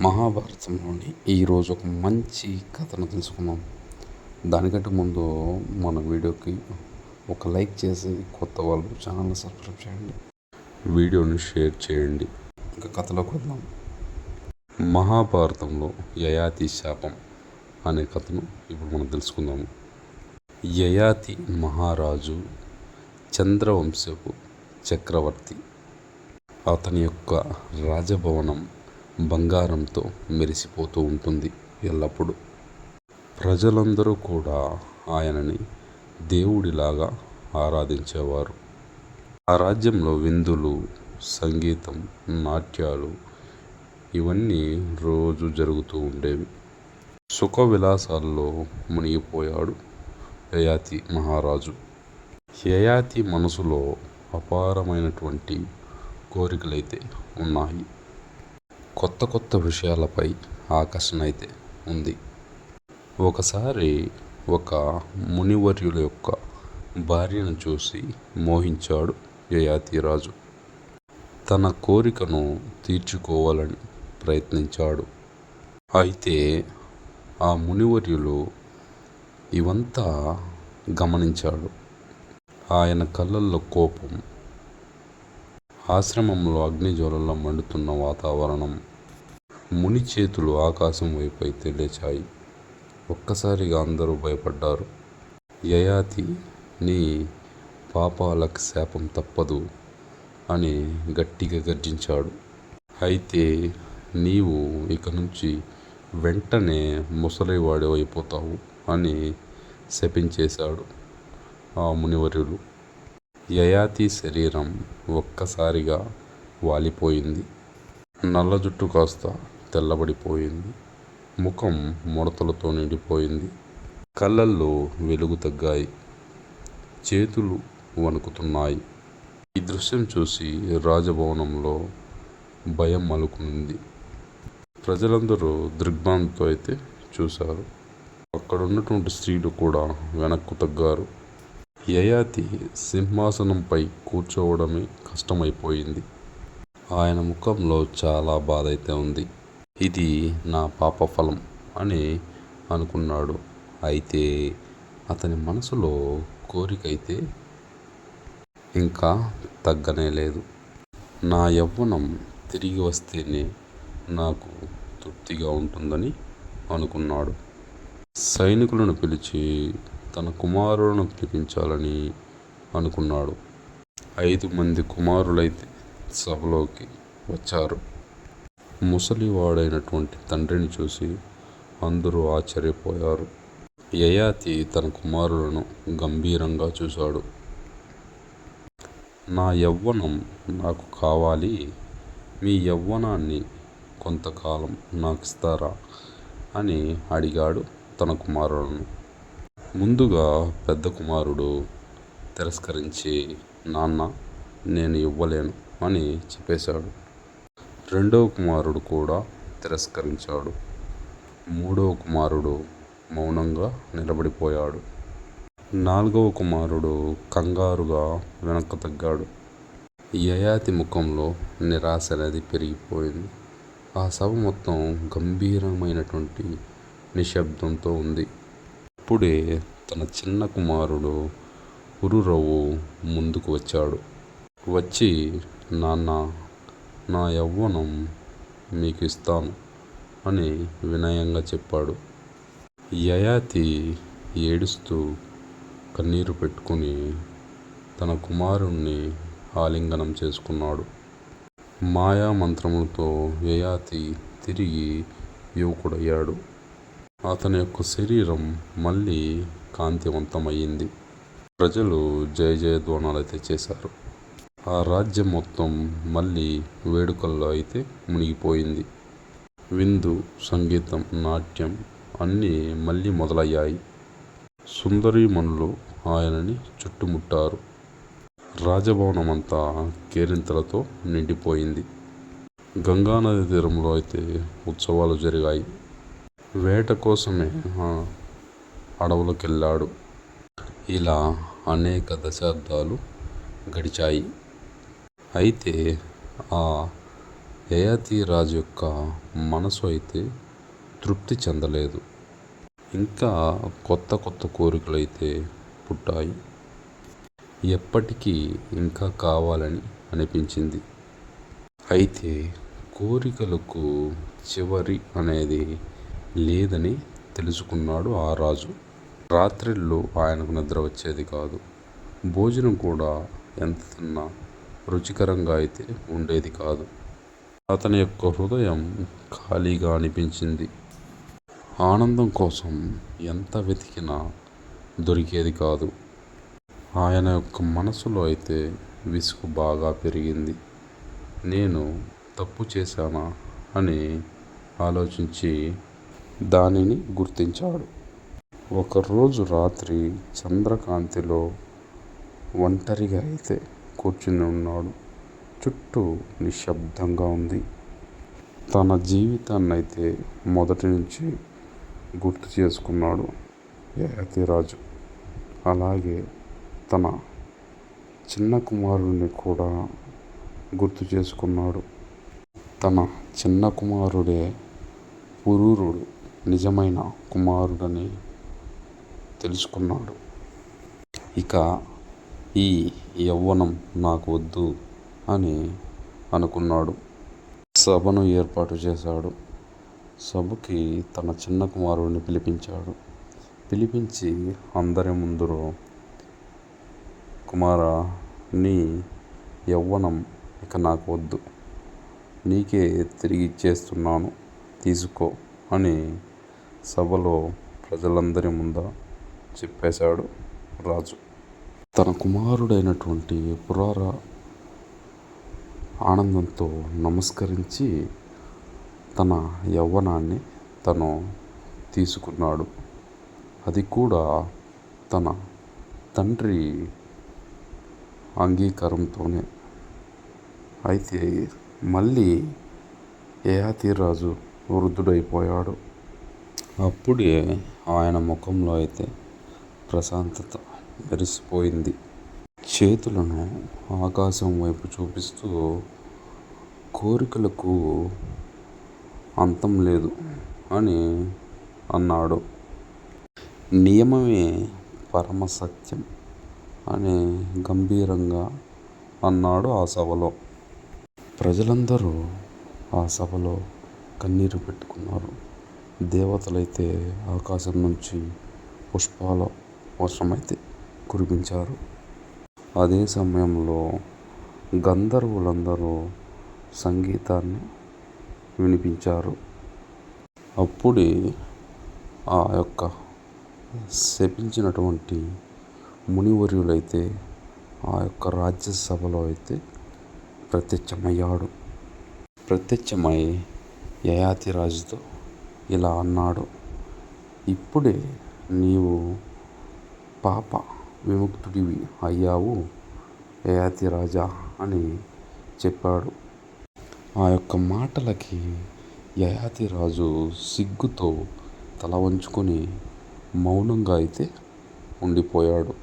మహాభారతంలోని ఈరోజు ఒక మంచి కథను తెలుసుకుందాం. దానికంటే ముందు మన వీడియోకి ఒక లైక్ చేసి కొత్త వాళ్ళు ఛానల్ని సబ్స్క్రైబ్ చేయండి. వీడియోని షేర్ చేయండి. ఇంకా కథలోకి వద్దాం మహాభారతంలో యయాతి శాపం అనే కథను ఇప్పుడు మనం తెలుసుకుందాము. యయాతి మహారాజు చంద్రవంశపు చక్రవర్తి. అతని యొక్క రాజభవనం బంగారంతో మెరిసిపోతూ ఉంటుంది ఎల్లప్పుడూ. ప్రజలందరూ కూడా ఆయనని దేవుడిలాగా ఆరాధించేవారు. ఆ రాజ్యంలో విందులు సంగీతం నాట్యాలు ఇవన్నీ రోజు జరుగుతూ ఉండేవి. సుఖ విలాసాల్లో మునిగిపోయాడు యయాతి మహారాజు. యయాతి మనసులో అపారమైనటువంటి కోరికలైతే ఉన్నాయి. కొత్త కొత్త విషయాలపై ఆకర్షణ అయితే ఉంది. ఒకసారి ఒక మునివర్యుల యొక్క భార్యను చూసి మోహించాడు యయాతిరాజు. తన కోరికను తీర్చుకోవాలని ప్రయత్నించాడు. అయితే ఆ మునివర్యులు ఇవంతా గమనించాడు ఆయన కళ్ళల్లో కోపం ఆశ్రమంలో అగ్నిజ్వాలల్లో మండుతున్న వాతావరణం ముని చేతులు ఆకాశం వైపు అయితే లేచాయి ఒక్కసారిగా అందరూ భయపడ్డారు. యయాతి నీ పాపాలకు శాపం తప్పదు అని గట్టిగా గర్జించాడు. అయితే నీవు ఇక నుంచి వెంటనే ముసలివాడి అయిపోతావు అని శపించేశాడు ఆ మునివర్యులు. యయాతి శరీరం ఒక్కసారిగా వాలిపోయింది. నల్ల జుట్టు కాస్త తెల్లబడిపోయింది. ముఖం ముడతలతో నిండిపోయింది. కళ్ళల్లో వెలుగు తగ్గాయి. చేతులు వణుకుతున్నాయి. ఈ దృశ్యం చూసి రాజభవనంలో భయం మలుకునింది ప్రజలందరూ దిగ్భ్రాంతితో అయితే చూశారు. అక్కడ ఉన్నటువంటి స్త్రీలు కూడా వెనక్కు తగ్గారు. యయాతి సింహాసనంపై కూర్చోవడమే కష్టమైపోయింది. ఆయన ముఖంలో చాలా బాధ అయితే ఉంది. ఇది నా పాప ఫలం అని అనుకున్నాడు. అయితే అతని మనసులో కోరిక అయితే ఇంకా తగ్గనే లేదు. నా యవ్వనం తిరిగి వస్తేనే నాకు తృప్తిగా ఉంటుందని అనుకున్నాడు. సైనికులను పిలిచి తన కుమారులను పిలిపించాలని అనుకున్నాడు. ఐదు మంది కుమారులైతే సభలోకి వచ్చారు. ముసలివాడైనటువంటి తండ్రిని చూసి అందరూ ఆశ్చర్యపోయారు. యయాతి తన కుమారులను గంభీరంగా చూశాడు. నా యవ్వనం నాకు కావాలి. మీ యవ్వనాన్ని కొంతకాలం నాకు ఇస్తారా అని అడిగాడు తన కుమారులను. ముందుగా పెద్ద కుమారుడు తిరస్కరించి నాన్న నేను ఇవ్వలేను అని చెప్పేశాడు. రెండవ కుమారుడు కూడా తిరస్కరించాడు. మూడవ కుమారుడు మౌనంగా నిలబడిపోయాడు. నాలుగవ కుమారుడు కంగారుగా వెనక్కు తగ్గాడు. యయాతి ముఖంలో నిరాశ అనేది పెరిగిపోయింది. ఆ సభ మొత్తం గంభీరమైనటువంటి నిశ్శబ్దంతో ఉంది. అప్పుడే తన చిన్న కుమారుడు ఉరురవు ముందుకు వచ్చాడు. వచ్చి నాన్న నా యవ్వనం మీకు ఇస్తాను అని వినయంగా చెప్పాడు. యయాతి ఏడుస్తూ కన్నీరు పెట్టుకుని తన కుమారుణ్ణి ఆలింగనం చేసుకున్నాడు. మాయా మంత్రములతో యయాతి తిరిగి యువకుడయ్యాడు. అతని యొక్క శరీరం మళ్ళీ కాంతివంతమయ్యింది. ప్రజలు జయ జయధ్వానాలు అయితే చేశారు. ఆ రాజ్యం మొత్తం మళ్ళీ వేడుకల్లో అయితే మునిగిపోయింది. విందు సంగీతం నాట్యం అన్నీ మళ్ళీ మొదలయ్యాయి. సుందరీమణులు ఆయనని చుట్టుముట్టారు. రాజభవనం అంతా కేరింతలతో నిండిపోయింది. గంగానది తీరంలో అయితే ఉత్సవాలు జరిగాయి. వేట కోసమే అడవులకు వెళ్ళాడు ఇలా అనేక దశాబ్దాలు గడిచాయి. అయితే ఆ యయాతి రాజు యొక్క మనసు అయితే తృప్తి చెందలేదు. ఇంకా కొత్త కొత్త కోరికలు అయితే పుట్టాయి. ఎప్పటికీ ఇంకా కావాలని అనిపించింది. అయితే కోరికలకు చివరి అనేది లేదని తెలుసుకున్నాడు ఆ రాజు. రాత్రిళ్ళు ఆయనకు నిద్ర వచ్చేది కాదు. భోజనం కూడా ఎంత తిన్నా రుచికరంగా అయితే ఉండేది కాదు. అతని యొక్క హృదయం ఖాళీగా అనిపించింది. ఆనందం కోసం ఎంత వెతికినా దొరికేది కాదు. ఆయన యొక్క మనసులో అయితే విసుగు బాగా పెరిగింది. నేను తప్పు చేశానా అని ఆలోచించి దానిని గుర్తించాడు. ఒకరోజు రాత్రి చంద్రకాంతిలో ఒంటరిగా అయితే కూర్చుని ఉన్నాడు. చుట్టూ నిశ్శబ్దంగా ఉంది. తన జీవితాన్ని అయితే మొదటి నుంచి గుర్తు చేసుకున్నాడు యతిరాజు. అలాగే తన చిన్న కుమారుడిని కూడా గుర్తు చేసుకున్నాడు. తన చిన్న కుమారుడే పురూరుడు. నిజమైన కుమారుడని తెలుసుకున్నాడు. ఇక ఈ యవ్వనం నాకు వద్దు అని అనుకున్నాడు. సభను ఏర్పాటు చేశాడు. సభకి తన చిన్న కుమారుడిని పిలిపించాడు. పిలిపించి అందరి ముందులో కుమార నీ యవ్వనం ఇక నాకు వద్దు. నీకే తిరిగి ఇచ్చేస్తున్నాను. తీసుకో అని సభలో ప్రజలందరి ముంద చెప్పేశాడు రాజు. తన కుమారుడైనటువంటి పురార ఆనందంతో నమస్కరించి తన యవ్వనాన్ని తను తీసుకున్నాడు. అది కూడా తన తండ్రి అంగీకారంతోనే. అయితే మళ్ళీ యయాతిరాజు వృద్ధుడైపోయాడు. అప్పుడే ఆయన ముఖంలో అయితే ప్రశాంతత మెరిసిపోయింది. చేతులను ఆకాశం వైపు చూపిస్తూ కోరికలకు అంతం లేదు అని అన్నాడు. నియమమే పరమ సత్యం అని గంభీరంగా అన్నాడు ఆ సభలో. ప్రజలందరూ ఆ సభలో కన్నీరు పెట్టుకున్నారు. దేవతలైతే ఆకాశం నుంచి పుష్పాల వర్షమైతే కురిపించారు. అదే సమయంలో గంధర్వులందరూ సంగీతాన్ని వినిపించారు. అప్పుడే ఆ యొక్క శపించినటువంటి మునివర్యులైతే ఆ యొక్క రాజ్యసభలో అయితే ప్రత్యక్షమయ్యాడు ప్రత్యక్షమై యయాతిరాజుతో ఇలా అన్నాడు. ఇప్పుడే నీవు పాప విముక్తుడివి అయ్యావు యయాతి రాజా అని చెప్పాడు. ఆ యొక్క మాటలకి యయాతి రాజు సిగ్గుతో తల వంచుకొని మౌనంగా అయితే ఉండిపోయాడు.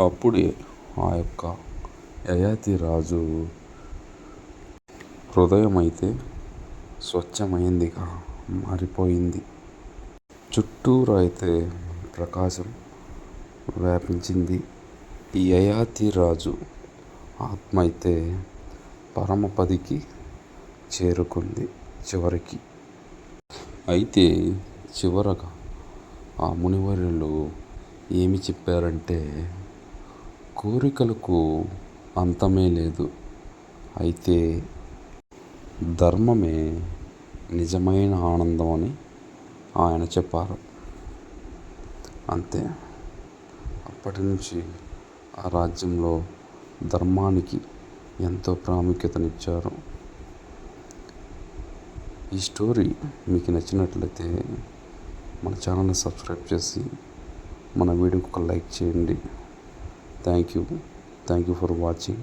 అప్పుడే ఆ యొక్క యయాతి రాజు హృదయం అయితే స్వచ్ఛమైందిగా మారిపోయింది. చుట్టూరు అయితే ప్రకాశం వ్యాపించింది. ఈ యయాతి రాజు ఆత్మ అయితే పరమపదికి చేరుకుంది చివరికి. అయితే చివరగా ఆ మునివర్యులు ఏమి చెప్పారంటే కోరికలకు అంతమే లేదు. అయితే ధర్మమే నిజమైన ఆనందం అని ఆయన చెప్పారు. అంతే. అప్పటి నుంచి ఆ రాజ్యంలో ధర్మానికి ఎంతో ప్రాముఖ్యతనిచ్చారు. ఈ స్టోరీ మీకు నచ్చినట్లయితే మన ఛానల్ని సబ్స్క్రైబ్ చేసి మన వీడియోకి ఒక లైక్ చేయండి. Thank you. Thank you for watching.